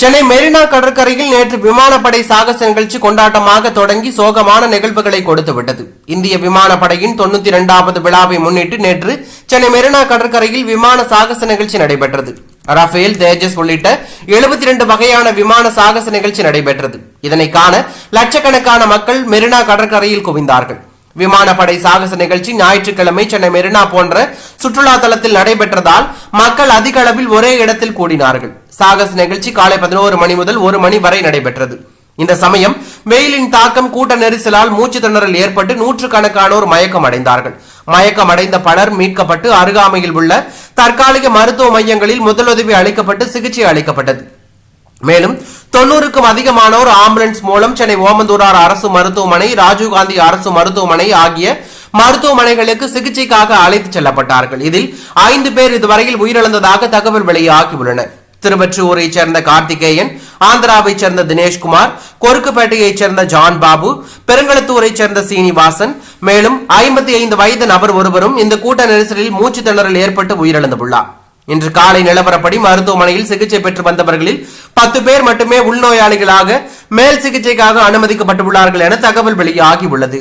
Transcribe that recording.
சென்னை மெரினா கடற்கரையில் நேற்று விமானப்படை சாகச நிகழ்ச்சி கொண்டாட்டமாக தொடங்கி சோகமான நிகழ்வுகளை கொடுத்துவிட்டது. இந்திய விமானப்படையின் தொண்ணூத்தி இரண்டாவது விழாவை முன்னிட்டு நேற்று சென்னை மெரினா கடற்கரையில் விமான சாகச நிகழ்ச்சி நடைபெற்றது. ரஃபேல் தேஜஸ் உள்ளிட்ட 72 இரண்டு வகையான விமான சாகச நிகழ்ச்சி நடைபெற்றது. இதனை காண லட்சக்கணக்கான மக்கள் மெரினா கடற்கரையில் குவிந்தார்கள். விமானப்படை சாகச நிகழ்ச்சி ஞாயிற்றுக்கிழமை சென்னை மெரினா போன்ற சுற்றுலா தலத்தில் நடைபெற்றதால் மக்கள் அதிக அளவில் ஒரே இடத்தில் கூடினார்கள். சாகச நிகழ்ச்சி காலை பதினோரு மணி முதல் ஒரு மணி வரை நடைபெற்றது. இந்த சமயம் வெயிலின் தாக்கம் கூட்ட நெரிசலால் மூச்சு திணறல் ஏற்பட்டு நூற்றுக்கணக்கானோர் மயக்கம் அடைந்தார்கள் மயக்கம் அடைந்த பலர் மீட்கப்பட்டு அருகாமையில் உள்ள தற்காலிக மருத்துவ மையங்களில் முதலுதவி அளிக்கப்பட்டு சிகிச்சை அளிக்கப்பட்டது. மேலும் தொண்ணூறுக்கும் அதிகமானோர் ஆம்புலன்ஸ் மூலம் சென்னை ஓமந்தூரார் அரசு மருத்துவமனை ராஜீவ்காந்தி அரசு மருத்துவமனை ஆகிய மருத்துவமனைகளுக்கு சிகிச்சைக்காக அழைத்துச் செல்லப்பட்டார்கள். இதில் ஐந்து பேர் இதுவரையில் உயிரிழந்ததாக தகவல் வெளியாகியுள்ளன. திருவற்றூரைச் சேர்ந்த கார்த்திகேயன் ஆந்திராவைச் சேர்ந்த தினேஷ்குமார் கொருக்குப்பேட்டையைச் சேர்ந்த ஜான் பாபு பெருங்களத்தூரைச் சேர்ந்த சீனிவாசன் மேலும் ஐம்பத்தி ஐந்து வயது நபர் ஒருவரும் இந்த கூட்ட நெரிசலில் மூச்சு திணறல் ஏற்பட்டு உயிரிழந்துள்ளார். இன்று காலை நிலவரப்படி மருத்துவமனையில் சிகிச்சை பெற்று வந்தவர்களில் பத்து பேர் மட்டுமே உள்நோயாளிகளாக மேல் சிகிச்சைக்காக அனுமதிக்கப்பட்டுள்ளார்கள் என தகவல் வெளியாகியுள்ளது